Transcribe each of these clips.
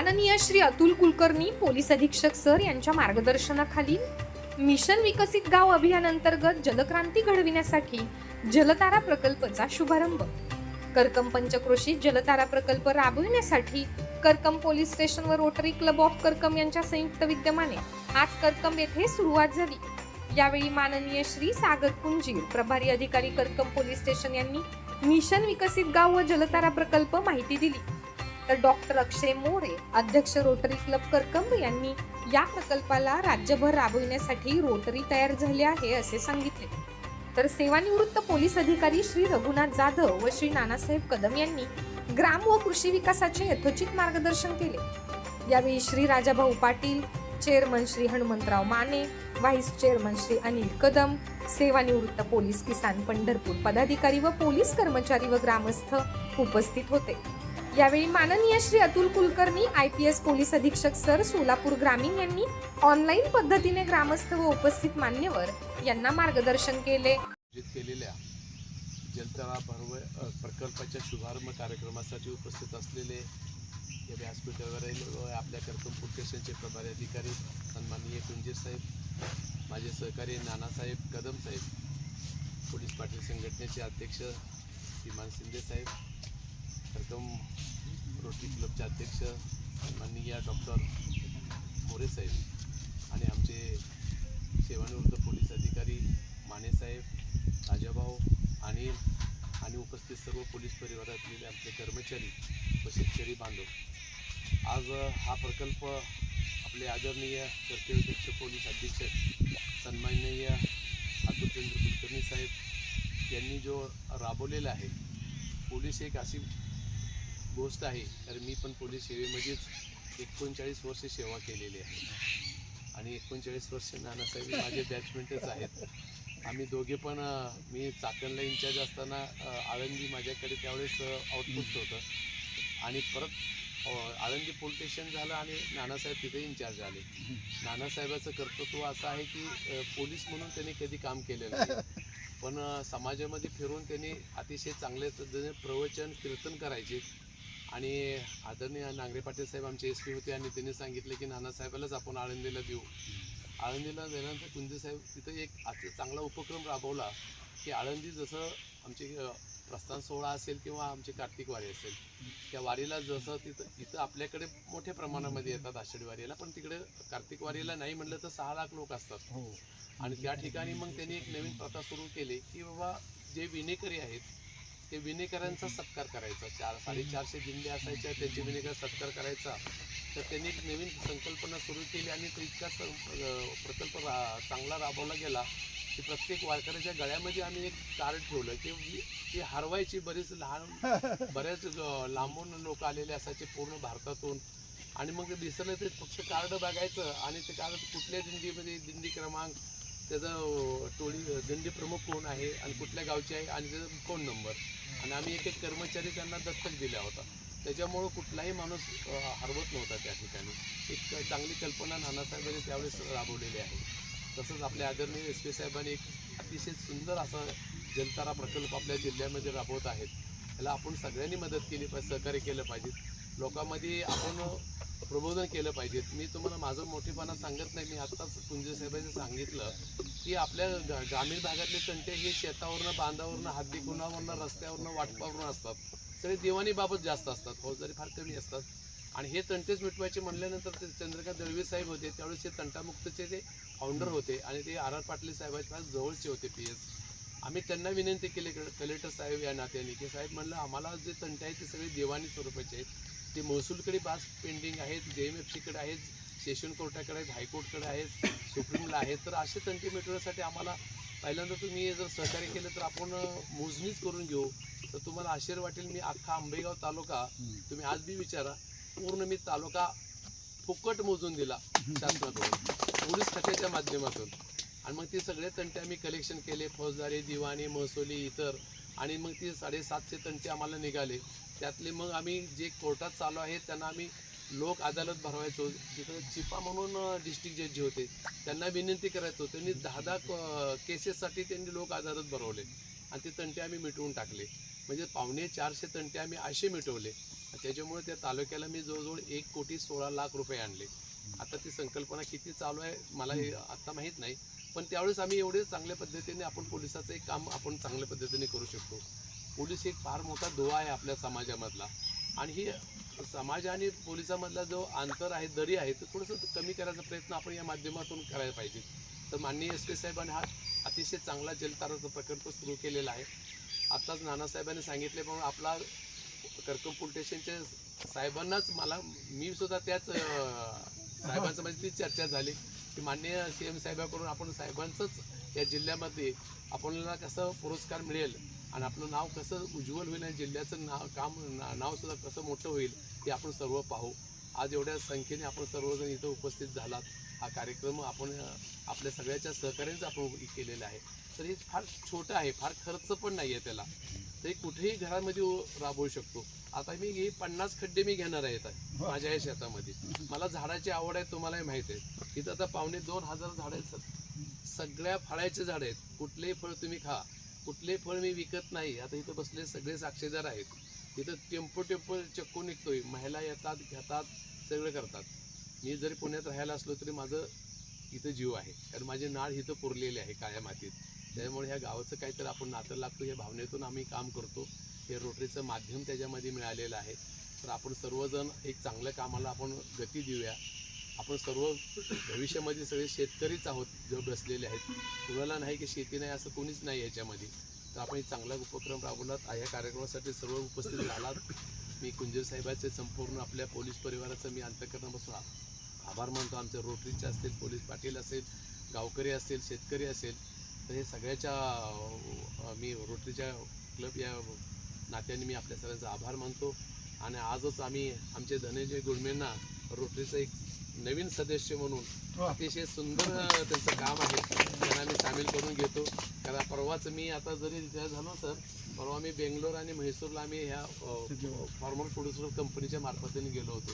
माननीय श्री अतुल कुलकर्णी पोलीस अधीक्षक सर यांच्या मार्गदर्शनाखाली मिशन विकसित गाव अभियानांतर्गत जलक्रांती घडविण्यासाठी जलतारा प्रकल्पचा शुभारंभ. करकम पंचक्रोशीत जलतारा प्रकल्प राबविण्यासाठी करकम पोलीस स्टेशन व रोटरी क्लब ऑफ करकम यांच्या संयुक्त विद्यमाने आज करकम येथे सुरुवात झाली. यावेळी माननीय श्री सागर कुंजीर प्रभारी अधिकारी करकम पोलीस स्टेशन यांनी मिशन विकसित गाव व जलतारा प्रकल्प माहिती दिली. तर डॉक्टर अक्षय मोरे अध्यक्ष रोटरी क्लब करकंब यांनी या प्रकल्पाला राज्यभर राबविण्यासाठी रोटरी तयार झाले आहे असे सांगितले. तर सेवानिवृत्त पोलीस अधिकारी श्री रघुनाथ जाधव व श्री नानासाहेब कदम यांनी ग्राम व कृषी विकासाचे यथोचित मार्गदर्शन केले. यावेळी Shri Rajabhau Patil chairman Shri Hanumantrao Mane vice chairman Shri Anil Kadam सेवानिवृत्त पोलीस किसान पंढरपूर पदाधिकारी व पोलीस कर्मचारी व ग्रामस्थ उपस्थित होते. यावेळी माननीय Shri Atul Kulkarni I P S police अधीक्षक सर सोलापूर ग्रामीण यांनी ऑनलाईन पद्धतीने ग्रामस्थ व उपस्थित मान्यवर यांना मार्गदर्शन केले. आयोजित केलेल्या जलतरा भरव प्रकल्पाच्या शुभारंभ कार्यक्रमासाठी उपस्थित असलेले या व्यासपीठावरील व आपल्या कर्तव्य स्टेशनचे प्रभारी अधिकारी सन्माननीय कुंजीर साहेब माझे सहकारी नानासाहेब कदम साहेब पोलीस पाटील संघटनेचे अध्यक्ष विमान शिंदे साहेब प्रथम रोटरी क्लबचे अध्यक्ष माननीय डॉक्टर मोरे साहेब आणि आमचे सेवानिवृत्त पोलीस अधिकारी माने साहेब राजाभाऊ अनिल आणि उपस्थित सर्व पोलीस परिवारातलेले आमचे कर्मचारी व शेतकरी बांधव. आज हा प्रकल्प आपले आदरणीय कर्तव्यदक्ष पोलीस अधीक्षक सन्माननीय अतुलचंद्र कुलकर्णी साहेब यांनी जो राबवलेला आहे पोलीस एक अशी गोष्ट आहे. कारण मी पण पोलीस सेवेमध्येच एकोणचाळीस वर्ष सेवा केलेली आहे. आणि एकोणचाळीस वर्ष नानासाहेब माझे बॅचमेंटच आहेत. आम्ही दोघे पण मी चाकणला इन्चार्ज असताना आळंदी माझ्याकडे त्यावेळेस आउटपोस्ट होतं. आणि परत आळंदी पोलीस स्टेशन झालं आणि नानासाहेब तिथे इन्चार्ज झाले नानासाहेबाचं कर्तृत्व असं आहे की पोलीस म्हणून त्यांनी कधी काम केलेलं नाही. पण समाजामध्ये फिरून त्यांनी अतिशय चांगल्या पद्धतीने प्रवचन कीर्तन करायचे. आणि आदरणीय नांगरे पाटील साहेब आमचे एस पी होते आणि त्यांनी सांगितले की नानासाहेबालाच आपण आळंदीला देऊ. आळंदीला देण्यानंतर कुंजे साहेब तिथं एक असं चांगला उपक्रम राबवला की आळंदी जसं आमचे प्रस्थान सोहळा असेल किंवा आमची कार्तिक वारी असेल त्या वारीला जसं तिथं इथं आपल्याकडे मोठ्या प्रमाणामध्ये येतात आषाढी वारीला पण तिकडे कार्तिक वारीला नाही म्हणलं तर सहा लाख लोक असतात. आणि त्या ठिकाणी मग त्यांनी एक नवीन प्रथा सुरू केली की बाबा जे विनेकरी आहेत ते विनेकरांचा सत्कार करायचा. चार साडेचारशे दिंडे असायच्या त्यांचे विनेकर सत्कार करायचा. तर त्यांनी एक नवीन संकल्पना सुरू केली आणि तो इतका प्रकल्प रा चांगला राबवला गेला की प्रत्येक वारकऱ्याच्या गळ्यामध्ये आम्ही एक कार्ड ठेवलं की ती हरवायची बरीच लहान बऱ्याच लांबून लोक आलेले असायचे पूर्ण भारतातून. आणि मग दिसलं ते फक्त कार्ड बघायचं आणि ते कार्ड कुठल्या दिंडीमध्ये दिंडी क्रमांक त्याचा टोळी दिंडी प्रमुख कोण आहे आणि कुठल्या गावचे आहे आणि त्याचा फोन नंबर आणि आम्ही एक एक कर्मचारी त्यांना दत्तक दिला होता. त्याच्यामुळं कुठलाही माणूस हरवत नव्हता त्या ठिकाणी. एक चांगली कल्पना नानासाहेबांनी त्यावेळेस राबवलेली आहे. तसंच आपल्या आदरणीय एस पी साहेबांनी एक अतिशय सुंदर असा जलतारा प्रकल्प आपल्या जिल्ह्यामध्ये राबवत आहेत. त्याला आपण सगळ्यांनी मदत केली पाहिजे सहकार्य केलं पाहिजे. लोकांमध्ये आपण प्रबोधन केलं पाहिजे. मी तुम्हाला माझं मोठेपणा सांगत नाही. मी आत्ताच कुंजे साहेबांनी सांगितलं की आपल्या ग्रामीण भागातले तंटे हे शेतावरनं बांधावरनं हद्दी कुणावरनं रस्त्यावरनं वाटपावरनं असतात. सगळे दिवाणीबाबत जास्त असतात. फौजदारी फार कमी असतात. आणि हे तंटेच मिटवायचे म्हणल्यानंतर ते चंद्रकांत दळवी साहेब होते. त्यावेळेस हे तंटामुक्तचे ते फाउंडर होते आणि ते आर आर पाटील साहेबांच्या फार जवळचे होते पी एस आम्ही त्यांना विनंती केली कलेक्टर साहेब या नात्याने की साहेब म्हणलं आम्हाला जे तंटे आहेत ते सगळे दिवाणी स्वरूपाचे आहेत. ते महसूलकडे पास पेंडिंग आहेत जे एम एफ सीकडे आहेत सेशन कोर्टाकडे आहेत हायकोर्टकडे आहेत सुप्रीमला आहेत. तर असे तंटे मिटवण्यासाठी आम्हाला पहिल्यांदा तुम्ही जर सहकार्य केलं तर आपण मोजणीच करून घेऊ. तर तुम्हाला आश्चर्य वाटेल मी अख्खा आंबेगाव तालुका तुम्ही आज बी विचारा पूर्ण मी तालुका फुकट मोजून दिला शासनाकडून पोलीस खात्याच्या माध्यमातून. आणि मग ते सगळे तंटे आम्ही कलेक्शन केले फौजदारी दिवाणी महसुली इतर. आणि मग ती साडेसातशे तंटे आम्हाला निघाले. त्यातले मग आम्ही जे कोर्टात चालू आहे त्यांना आम्ही लोक अदालत भरवायचो. तिकडे चिपा म्हणून डिस्ट्रिक्ट जज जे होते त्यांना विनंती करायचो. त्यांनी दहा दहा केसेससाठी त्यांनी लोक अदालत भरवले. आणि ते तंटे आम्ही मिटवून टाकले. म्हणजे पावणे चारशे तंटे आम्ही असे मिटवले. त्याच्यामुळे त्या तालुक्याला मी जवळजवळ एक कोटी सोळा लाख रुपये आणले. आता ती संकल्पना किती चालू आहे मला हे माहीत नाही. पण त्यावेळेस आम्ही एवढे चांगल्या पद्धतीने आपण पोलिसाचं एक काम आपण चांगल्या पद्धतीने करू शकतो. पोलीस एक फार मोठा दुवा आहे आपल्या समाजामधला. आणि ही समाज आणि पोलिसामधला जो अंतर आहे दरी आहे तो थोडंसं कमी करायचा प्रयत्न आपण या माध्यमातून करायला पाहिजे. तर माननीय एस पी साहेबांनी हा अतिशय चांगला जलताराचा प्रकल्प सुरू केलेला आहे. आत्ताच नानासाहेबांनी सांगितले पण आपला कर्कम पोलीस साहेबांनाच मला मी सुद्धा त्याच साहेबांचं म्हणजे ती चर्चा झाली. की माननीय सी एम साहेबाकडून आपण साहेबांचंच या जिल्ह्यामध्ये आपल्याला कसं पुरस्कार मिळेल आणि आपलं नाव कसं उज्ज्वल होईल आणि जिल्ह्याचं नाव काम ना नावसुद्धा कसं मोठं होईल हे आपण सर्व पाहू. आज एवढ्या संख्येने आपण सर्वजण इथं उपस्थित झालात. हा कार्यक्रम आपण आपल्या सगळ्याच्या सहकार्यानेच आपण केलेला आहे. तर हे फार छोटं आहे फार खर्च पण नाही आहे त्याला. तरी कुठेही घरामध्ये उ- राबवू शकतो. आता मी हे पन्नास खड्डे मी घेणार आहे आता माझ्या या शेतामध्ये. मला झाडाची आवड आहे तुम्हालाही माहीत आहे. इथं आता पावणे दोन हजार झाडं आहेत. सगळ्या फळाचे झाडं आहेत. कुठलेही फळ तुम्ही खा. कुठले फळ मी विकत नाही. आता इथं बसले सगळे साक्षीदार आहेत. इथं टेम्पो टेम्पो चक्कू निघतोय. महिला येतात घेतात सगळं करतात. मी जरी पुण्यात राहायला असलो तरी माझं इथं जीव आहे. कारण माझे नाळ इथं पुरलेले आहे काळ्या मातीत. त्यामुळे ह्या गावाचं काहीतरी आपण नातं लागतो. या भावनेतून आम्ही काम करतो. हे रोटरीचं माध्यम त्याच्यामध्ये मिळालेलं आहे. तर आपण सर्वजण एक चांगल्या कामाला आपण गती देऊया. आपण सर्व भविष्यामध्ये सगळे शेतकरीच आहोत जग बसलेले आहेत. कुणाला नाही की शेती नाही असं कोणीच नाही याच्यामध्ये. तर आपण चांगला उपक्रम राबवलात. या कार्यक्रमासाठी सर्व उपस्थित झालात मी कुंजर साहेबाचे संपूर्ण आपल्या पोलीस परिवाराचं मी अंतकरणापासून आभार मानतो. आमचे रोटरीचे असतील पोलीस पाटील असेल गावकरी असेल शेतकरी असेल तर हे सगळ्याच्या मी रोटरीच्या क्लब या नात्याने मी आपल्या सगळ्यांचा आभार मानतो. आणि आजच आम्ही आमचे धनंजय गुळमेंना रोटरीचं एक नवीन सदस्य म्हणून अतिशय सुंदर त्यांचं काम आहे. त्यांना मी सामील करून घेतो. कारण परवाच मी आता जरी झालो तर परवा मी बेंगलोर आणि म्हैसूरला आम्ही ह्या फॉर्मर प्रोड्युसर कंपनीच्या मार्फतीने गेलो होतो.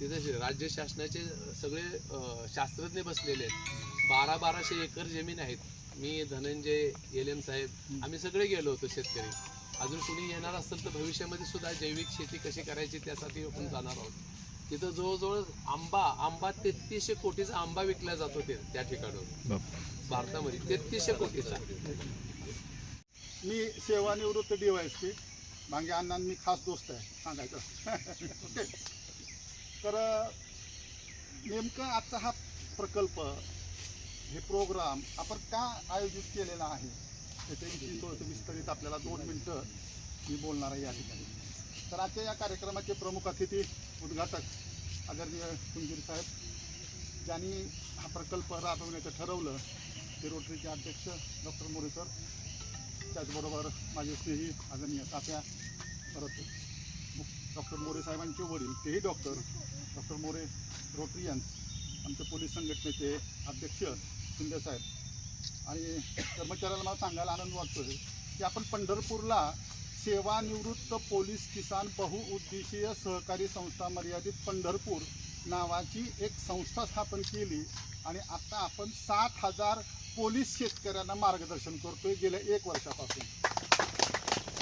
तिथे राज्य शासनाचे सगळे शास्त्रज्ञ बसलेले आहेत. बारा बाराशे एकर जमीन आहेत. मी धनंजय एल एम साहेब आम्ही सगळे गेलो होतो शेतकरी. अजून कुणी येणार असेल तर भविष्यामध्ये सुद्धा जैविक शेती कशी करायची त्यासाठी आपण जाणार आहोत. तिथं जवळजवळ आंबा आंबा तेहतीसशे कोटीचा आंबा विकला जातो ते त्या ठिकाणावर भारतामध्ये तेहतीसशे कोटीचा. मी सेवानिवृत्त डी वाय पी मागे अण्णा मी खास दोस्त आहे सांगायचं. ओके तर नेमकं आजचा हा प्रकल्प हे प्रोग्राम आपण का आयोजित केलेला आहे? त्याच्याविषयी थोडंसं विस्तारित आपल्याला दोन मिनटं मी बोलणार आहे या ठिकाणी. तर आजच्या या कार्यक्रमाचे प्रमुख अतिथी उद्घाटक आदरणीय कुंजीर साहेब ज्यांनी हा प्रकल्प राबवण्याचं ठरवलं ते रोटरीचे अध्यक्ष डॉक्टर मोरे सर त्याचबरोबर माझे स्नेही आदरणीय तात्या परत डॉक्टर मोरे साहेबांचे वडील तेही डॉक्टर डॉक्टर मोरे रोटरियन्स आमचे पोलीस संघटनेचे अध्यक्ष शिंदेसाहेब आणि कर्मचाऱ्याला मला सांगायला आनंद वाटतो आहे की आपण पंढरपूरला सेवानिवृत्त पोलीस किसान बहुउद्देशीय सहकारी संस्था मर्यादित पंढरपूर नावाची एक संस्था स्थापन केली आणि आता आपण सात हजार पोलीस शेतकऱ्यांना मार्गदर्शन करतोय गेल्या एक वर्षापासून.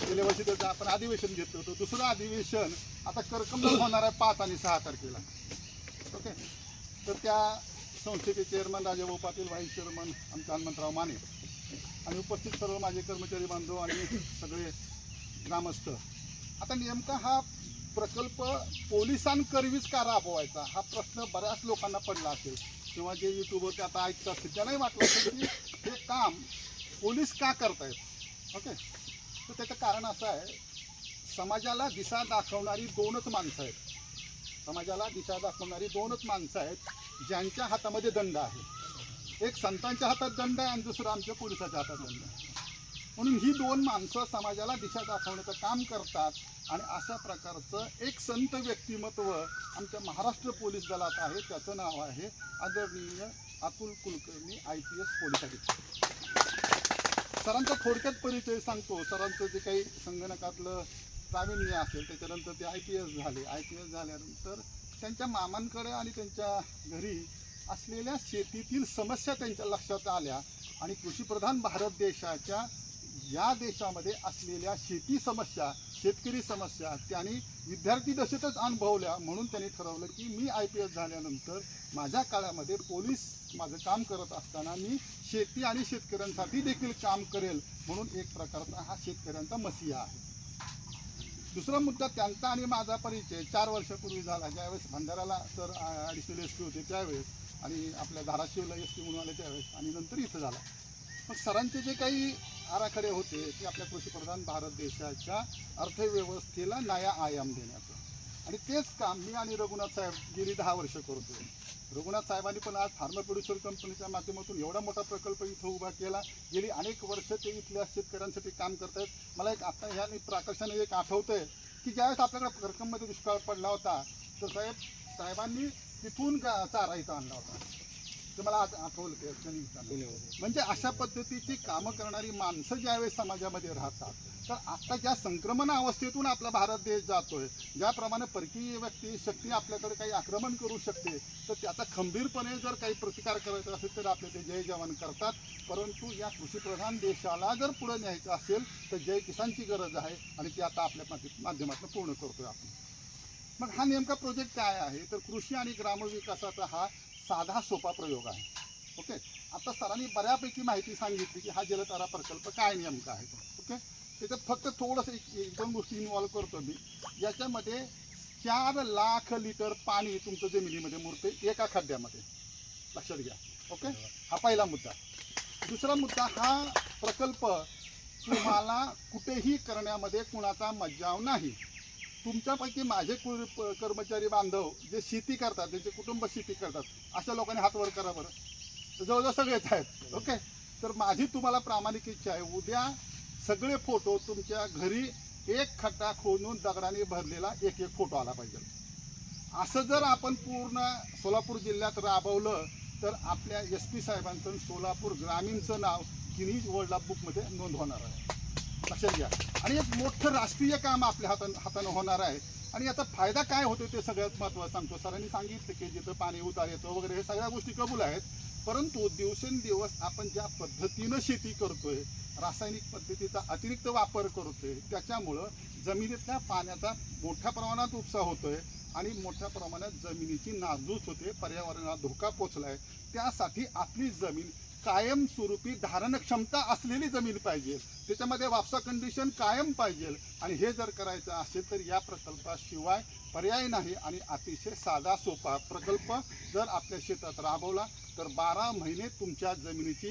गेल्या वर्षी त्याचं आपण अधिवेशन घेतलं होतं. दुसरं अधिवेशन आता करकमला होणार आहे पाच आणि सहा तारखेला. ओके? तर त्या संस्थेचे chairman Rajabhau Patil vice chairman आमचे हनुमंतराव माने आणि उपस्थित सर्व माझे कर्मचारी बांधव आणि सगळे ग्रामस्थ. आता नेमका हा प्रकल्प पोलिसांकरवीच का राबवायचा? हा प्रश्न बऱ्याच लोकांना पडला असेल. किंवा जे युट्यूबवर ते आता ऐकत असतील त्यांनाही वाटलं असेल की हे काम पोलीस का करतायत? ओके? तर त्याचं कारण असं आहे समाजाला दिशा दाखवणारी दोनच माणसं आहेत. समाजाला दिशा दाखवणारी दोनच माणसं आहेत ज्यांच्या हातामध्ये दंड आहे. एक संतांच्या हातात दंड आहे आणि दुसरं आमच्या पोलिसाच्या हातात दंड आहे. म्हणून ही दोन माणसं समाजाला दिशा दाखवण्याचं काम करतात. आणि अशा प्रकारचं एक संत व्यक्तिमत्व आमच्या महाराष्ट्र पोलीस दलात आहे. त्याचं नाव आहे आदरणीय Atul Kulkarni I P S police अधिकारी सरांचा थोडक्यात परिचय सांगतो. सरांचं जे काही संगणकातलं प्रावीण्य असेल त्याच्यानंतर ते आय पी एस झाले. आय पी एस झाल्यानंतर त्यांच्या मामांकडे आणि त्यांच्या घरी असलेल्या शेतीतील समस्या त्यांच्या लक्षात आल्या. आणि कृषीप्रधान भारत देशाच्या या देशामध्ये असलेल्या शेती समस्या शेतकरी समस्या त्यांनी विद्यार्थी दशेतच अनुभवल्या म्हणून त्यांनी ठरवलं की मी आय पी एस झाल्यानंतर माझ्या काळामध्ये पोलीस माझं काम करत असताना मी शेती आणि शेतकऱ्यांसाठी देखील काम करेल म्हणून एक प्रकारचा हा शेतकऱ्यांचा मसिहा आहे. दुसरा मुद्दा त्यांचा आणि माझा परिचय. चार वर्षापूर्वी झाला. ज्यावेळेस भंडाराला सर ॲडिशनल एस पी होते त्यावेळेस आणि आपल्या धाराशिवला एस पी म्हणून आले त्यावेळेस आणि नंतर इथं झाला. मग सरांचे जे काही आराखडे होते ते आपल्या कृषीप्रधान भारत देशाच्या अर्थव्यवस्थेला नया आयाम देण्याचं. आणि तेच काम मी आणि रघुनाथ साहेब गेली दहा वर्ष करतो. रघुनाथ साहेबांनी पण आज फार्मर प्रोड्युसर कंपनीच्या माध्यमातून एवढा मोठा प्रकल्प इथं उभा केला. गेली अनेक वर्ष ते इथल्या शेतकऱ्यांसाठी काम करतायत. मला एक आता ह्या प्राकर्षाने एक आठवतंय की ज्यावेळेस आपल्याकडे करकममध्ये दुष्काळ पडला होता तर साहेब साहेबांनी तिथून गा- चारा इथं आणला होता. ते मला आज आठवलं ते क्षणी म्हणजे अशा पद्धतीची कामं करणारी माणसं ज्यावेळेस समाजामध्ये राहतात तर आता ज्या संक्रमण अवस्थेतून आपला भारत देश जातोय ज्याप्रमाणे परकीय व्यक्ती शक्ती आपल्याकडे काही आक्रमण करू शकते तर त्याचा खंबीरपणे जर काही प्रतिकार करायचा असेल तर आपले ते जय जवान करतात. परंतु या कृषीप्रधान देशाला जर पुढे न्यायचं असेल तर जय किसानची गरज आहे आणि ती आता आपल्या माध्यमातून पूर्ण करतोय आपण. मग हा नेमका प्रोजेक्ट काय आहे? तर कृषी आणि ग्रामविकासाचा हा साधा सोपा प्रयोग आहे. ओके? आता सरांनी बऱ्यापैकी माहिती सांगितली की हा जलतारा प्रकल्प काय नेमका आहे. ओके? त्याच्यात फक्त थोडंसं एक एक दोन गोष्टी इन्वॉल्व करतो मी. याच्यामध्ये चार लाख लिटर पाणी तुमचं जमिनीमध्ये मुरते एका खड्ड्यामध्ये. लक्षात घ्या. ओके? हा पहिला मुद्दा. दुसरा मुद्दा हा प्रकल्प तुम्हाला कुठेही करण्यामध्ये कुणाचा मज्जाव नाही. तुमच्यापैकी माझे कुल प- कर्मचारी बांधव जे शेती करतात त्यांचे कुटुंब शेती करतात अशा लोकांनी हात वर करा बरं. जवळजवळ सगळेच आहेत ओके? तर माझी तुम्हाला प्रामाणिक इच्छा आहे उद्या सगळे फोटो तुमच्या घरी एक खड्डा खोदून दगडाने भरलेला एक एक फोटो आला पाहिजे. असं जर आपण पूर्ण सोलापूर जिल्ह्यात राबवलं तर आपल्या एस पी साहेबांचं सोलापूर ग्रामीणचं नाव गिनीज वर्ल्ड ऑफ बुकमध्ये नोंद होणार आहे. लक्षात घ्या. आणि एक मोठं राष्ट्रीय काम आपल्या हातान हातानं होणार आहे. आणि याचा फायदा काय होतो ते सगळ्यात महत्त्वाचं सांगतो. सरांनी सांगितलं की जिथं पाणी उतार येतं वगैरे हे सगळ्या गोष्टी कबूल आहेत. परंतु दिवसेंदिवस आपण ज्या पद्धतीनं शेती करतोय रासायनिक पद्धतीचा अतिरिक्त वापर करतोय त्याच्यामुळं जमिनीतल्या पाण्याचा मोठ्या प्रमाणात उपसा होतोय आणि मोठ्या प्रमाणात जमिनीची नासधूस होते पर्यावरणाला धोका पोचलाय. त्यासाठी आपली जमीन कायमस्वरूपी धारण क्षमता असलेली जमीन पाहिजे. त्याच्यामध्ये वापसा कंडिशन कायम पाहिजे. आणि हे जर करायचं असेल तर या प्रकल्पाशिवाय पर्याय नाही आणि अतिशय साधा सोपा प्रकल्प जर आपल्या शेतात राबवला तर बारा महिने तुमच्या जमिनीची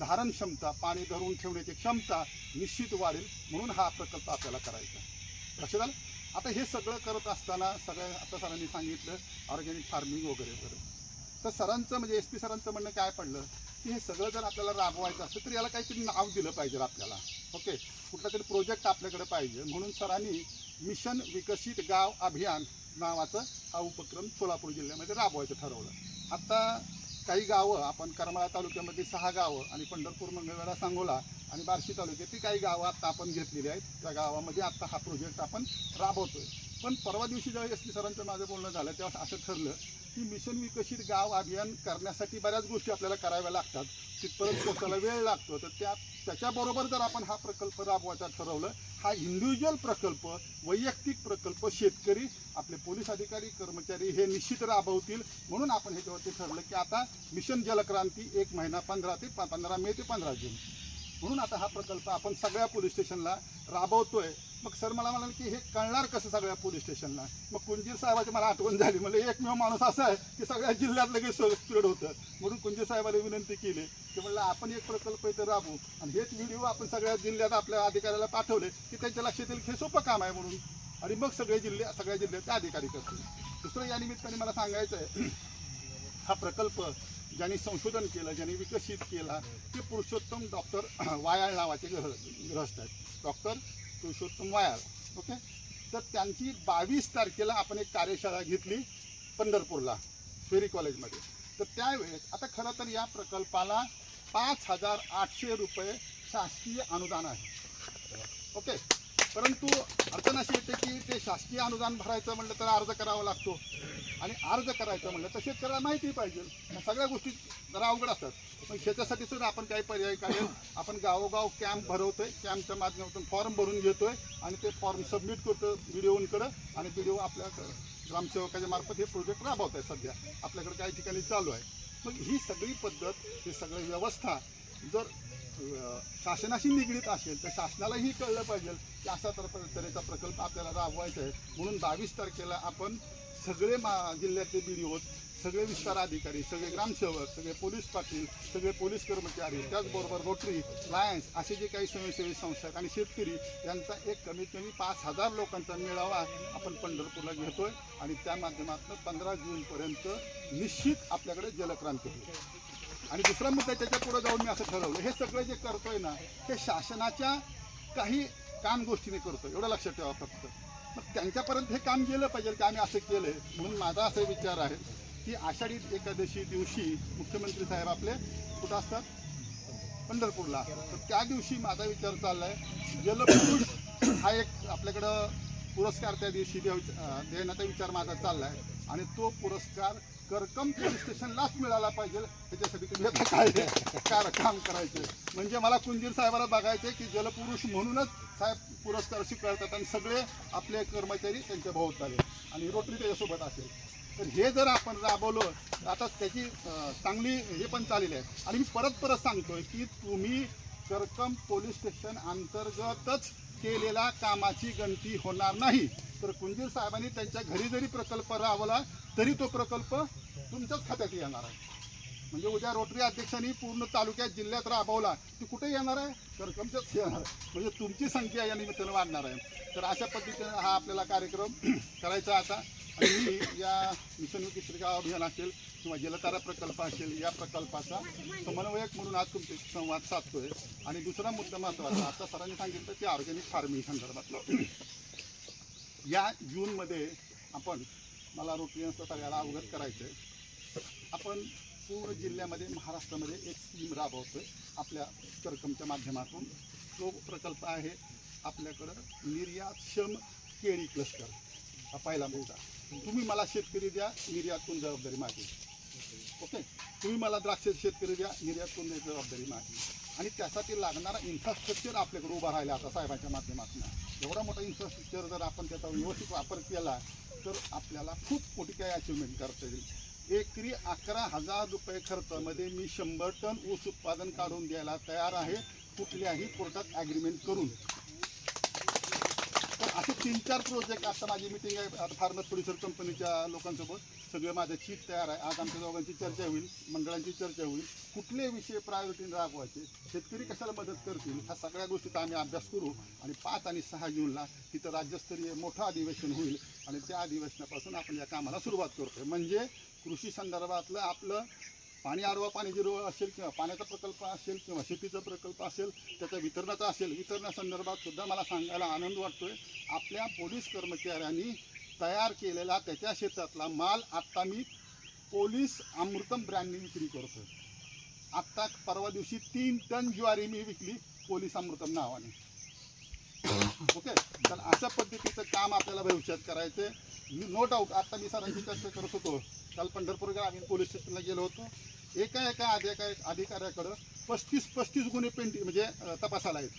धारण क्षमता पाणी धरून ठेवण्याची क्षमता निश्चित वाढेल म्हणून हा प्रकल्प आपल्याला करायचा लक्षात आलं? आता हे सगळं करत असताना सगळं आता सरांनी सांगितलं ऑर्गॅनिक फार्मिंग वगैरे करत तर सरांचं म्हणजे एस पी सरांचं म्हणणं काय पडलं? हे सगळं जर आपल्याला राबवायचं असेल तर याला काहीतरी नाव दिलं पाहिजे आपल्याला. ओके कुठला तरी प्रोजेक्ट आपल्याकडे पाहिजे. म्हणून सरांनी मिशन विकसित गाव अभियान नावाचं हा उपक्रम सोलापूर जिल्ह्यामध्ये राबवायचं ठरवलं. आता काही गावं आपण करमाळा तालुक्यामध्ये सहा गावं आणि पंढरपूर मंगळवेढा सांगोला आणि बार्शी तालुक्यातील काही गावं आत्ता आपण घेतलेली आहेत. त्या गावामध्ये आत्ता हा प्रोजेक्ट आपण राबवतो आहे पण परवा दिवशी ज्यावेळी एस सरांचं माझं बोलणं झालं तेव्हा असं ठरलं की मिशन विकसित गाव अभियान करण्यासाठी बऱ्याच गोष्टी आपल्याला कराव्या लागतात. तिथपर्यंत पोहोचायला वेळ लागतो. तर त्या त्याच्याबरोबर जर आपण हा प्रकल्प राबवायचा ठरवलं हा इंडिव्हिज्युअल प्रकल्प वैयक्तिक प्रकल्प शेतकरी आपले पोलीस अधिकारी कर्मचारी हे निश्चित राबवतील. म्हणून आपण ह्याच्यावरती ठरलं की आता मिशन जलक्रांती एक महिना पंधरा ते पंधरा मे ते पंधरा जून. म्हणून आता हा प्रकल्प आपण सगळ्या पोलीस स्टेशनला राबवतोय. मग सर मला म्हणाले की हे कळणार कसं सगळ्या पोलीस स्टेशनला? मग कुंजीर साहेबाची मला आठवण झाली. म्हणजे एकमेव माणूस असा आहे की सगळ्या जिल्ह्यात लगेच स्प्रेड होतं. म्हणून कुंजीर साहेबाला विनंती केली. की म्हणलं आपण एक प्रकल्प इथं राबवू. आणि हेच व्हिडिओ आपण सगळ्या जिल्ह्यात आपल्या अधिकाऱ्याला पाठवले की त्यांच्या लक्षात येईल हे सोपं काम आहे म्हणून. आणि मग सगळे जिल्हे सगळ्या जिल्ह्याचे अधिकारी करतील. दुसरं या निमित्ताने मला सांगायचं आहे हा प्रकल्प ज्यांनी संशोधन केलं ज्यांनी विकसित केला ते पुरुषोत्तम डॉक्टर वायाळ नावाचे ग्रह ग्रहस्थ आहेत. डॉक्टर पुरुषोत्तम वायाळ ओके तर त्यांची बावीस तारखेला आपण एक कार्यशाळा घेतली पंढरपूरला फेरी कॉलेजमध्ये. तर त्यावेळेस आता खरं तर या प्रकल्पाला पाच हजार आठशे रुपये शासकीय अनुदान आहे. ओके परंतु अडचण अशी येते की ते शासकीय अनुदान भरायचं म्हणलं तर अर्ज करावा लागतो. आणि अर्ज करायचं म्हणलं तर शेतकऱ्याला माहिती पाहिजे. या सगळ्या गोष्टी जरा अवघड असतात. पण ह्याच्यासाठी सुद्धा आपण काही पर्याय काढेल आपण गावोगाव कॅम्प भरवतोय. कॅम्पच्या माध्यमातून फॉर्म भरून घेतोय. आणि ते फॉर्म सबमिट करतो व्हिडिओकडं. आणि व्हिडिओ आपल्याकडं ग्रामसेवकाच्या मार्फत हे प्रोजेक्ट राबवत आहे सध्या. आपल्याकडे काही ठिकाणी चालू आहे. मग ही सगळी पद्धत ही सगळी व्यवस्था जर शासनाशी निगडीत असेल तर शासनालाही कळलं पाहिजे की अशा तर तऱ्हेचा प्रकल्प आपल्याला राबवायचा आहे. म्हणून बावीस तारखेला आपण सगळे मा जिल्ह्यातले बी सगळे विस्तार अधिकारी सगळे ग्रामसेवक सगळे पोलीस पाटील सगळे पोलीस कर्मचारी त्याचबरोबर रोटरी लायन्स असे जे काही स्वयंसेवी संस्था आहेत आणि शेतकरी यांचा एक कमीत कमी पाच हजार लोकांचा मेळावा आपण पंढरपूरला घेतोय आणि त्या माध्यमातून पंधरा जूनपर्यंत निश्चित आपल्याकडे जलक्रांती होईल. आणि दुसरा मुद्दा त्याच्या पुढे जाऊन मी असं ठरवलं. हे सगळं जे करतोय ना हे शासनाच्या काही काम गोष्टीने करतो एवढं लक्षात ठेवा फक्त. मग त्यांच्यापर्यंत हे काम गेलं पाहिजे की आम्ही असं केलं म्हणून माझा असा विचार आहे की आषाढी एकादशी दिवशी मुख्यमंत्री साहेब आपले कुठं असतात? पंढरपूरला. तर त्या दिवशी माझा विचार चालला आहे जलपुरुष हा एक आपल्याकडं पुरस्कार त्या दिवशी देव देण्याचा विचार माझा चालला आहे आणि तो पुरस्कार करकम पोलीस स्टेशनलाच मिळाला पाहिजे. त्याच्यासाठी तुम्ही आता काय काय काम करायचे म्हणजे मला कुंजीर साहेबाला बघायचे की जलपुरुष म्हणूनच साहेब पुरस्कार स्वीकारतात आणि सगळे आपले कर्मचारी त्यांच्या भोवताले आणि रोटरी त्याच्यासोबत असेल. तर हे जर आपण राबवलं तर आता त्याची चांगली हे पण चालेल आहे. आणि मी परत परत सांगतोय की तुम्ही करकम पोलीस स्टेशन अंतर्गतच केलेल्या कामाची गणती होणार नाही. तर कुंजीर साहेबांनी त्यांच्या घरी जरी प्रकल्प राबवला तरी तो प्रकल्प तुमच्याच खात्यात येणार आहे. म्हणजे उद्या रोटरी अध्यक्षांनी पूर्ण तालुक्यात जिल्ह्यात राबवला ती कुठे येणार आहे? तर कमच्याच येणार आहे. म्हणजे तुमची संख्या या निमित्तानं वाढणार आहे. तर अशा पद्धतीनं हा आपल्याला कार्यक्रम करायचा आता. आणि मी या मिशन विकसित अभियान असेल किंवा जलतारा प्रकल्प असेल या प्रकल्पाचा समन्वयक म्हणून आज तुमचे संवाद साधतोय. आणि दुसरा मुद्दा महत्त्वाचा आता सरांनी सांगितलं की ऑर्गॅनिक फार्मिंग संदर्भातलं. या जूनमध्ये आपण मला रोटरी सगळ्याला अवगत करायचं आहे आपण पूर्ण जिल्ह्यामध्ये महाराष्ट्रामध्ये एक स्कीम राबवतो आपल्या करकमच्या माध्यमातून. तो प्रकल्प आहे आपल्याकडं निर्यातक्षम केळी क्लस्टर हा पहिला मुद्दा. तुम्ही मला शेतकरी द्या निर्यातून जबाबदारी मागे ओके? तुम्ही मला द्राक्ष शेतकरी द्या निर्यातून जबाबदारी मागे आणि त्यासाठी लागणारा इन्फ्रास्ट्रक्चर आपल्याकडे उभा राहिला आता साहेबांच्या माध्यमातून. एवढा मोठा इन्फ्रास्ट्रक्चर जर आपण त्याचा व्यवस्थित वापर केला तर आपल्याला खूप मोठी काही अचिव्हमेंट करता येईल. एकरी अकरा हजार रुपये खर्चामध्ये मी शंभर टन ऊस उत्पादन काढून द्यायला तयार आहे. कुठल्याही कोर्टात ॲग्रीमेंट करून. तर असे तीन चार प्रोजेक्ट आता माझी मिटिंग आहे. आता फार्मर प्रोड्युसर कंपनीच्या लोकांसोबत सगळं माझं चीट तयार आहे. आज आमच्या दोघांची चर्चा होईल मंडळांची चर्चा होईल. कुठले विषय प्रायोरिटीने राबवायचे शेतकरी कशाला मदत करतील ह्या सगळ्या गोष्टीचा आम्ही अभ्यास करू आणि पाच आणि सहा जूनला तिथं राज्यस्तरीय मोठं अधिवेशन होईल. आणि त्या अधिवेशनापासून आपण या कामाला सुरुवात करतोय. म्हणजे कृषी संदर्भातलं आपलं पाणी आडवा पाणी जिरवा असेल किंवा पाण्याचा प्रकल्प असेल किंवा शेतीचा प्रकल्प असेल त्याच्या वितरणाचा असेल वितरणासंदर्भात सुद्धा मला सांगायला आनंद वाटतो आहे आपल्या पोलीस कर्मचाऱ्यांनी तयार केलेला त्याच्या शेतातला माल आत्ता मी पोलीस अमृतम ब्रँडने विक्री करतोय. आत्ता परवा दिवशी तीन टन ज्वारी मी विकली पोलीस अमृतम नावाने. ओके? तर अशा पद्धतीचं काम आपल्याला भविष्यात करायचं आहे नो डाऊट आत्ता मी सरांची चर्चा करत होतो. काल पंढरपूर आम्ही पोलीस स्टेशनला गेलो होतो. एका एका अधिका अधिकाऱ्याकडं पस्तीस पस्तीस गुन्हे पेंटिंग म्हणजे तपासायला तपासाला आहेत.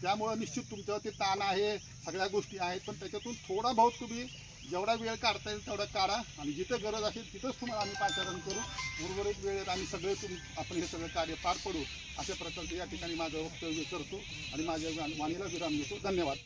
त्यामुळं निश्चित तुमच्यावरती ताण आहे सगळ्या गोष्टी आहेत पण त्याच्यातून थोडा बहुत तुम्ही जेवढा वेळ काढता येईल तेवढा काढा आणि जिथं गरज असेल तिथंच तुम्हाला आम्ही पाचारण करू. उर्वरित वेळेत आम्ही सगळे तुम्ही आपण हे सगळं कार्य पार पडू अशा प्रकारचे या ठिकाणी माझं वक्तव्य करतो आणि माझ्या वाणीला विराम देतो. धन्यवाद.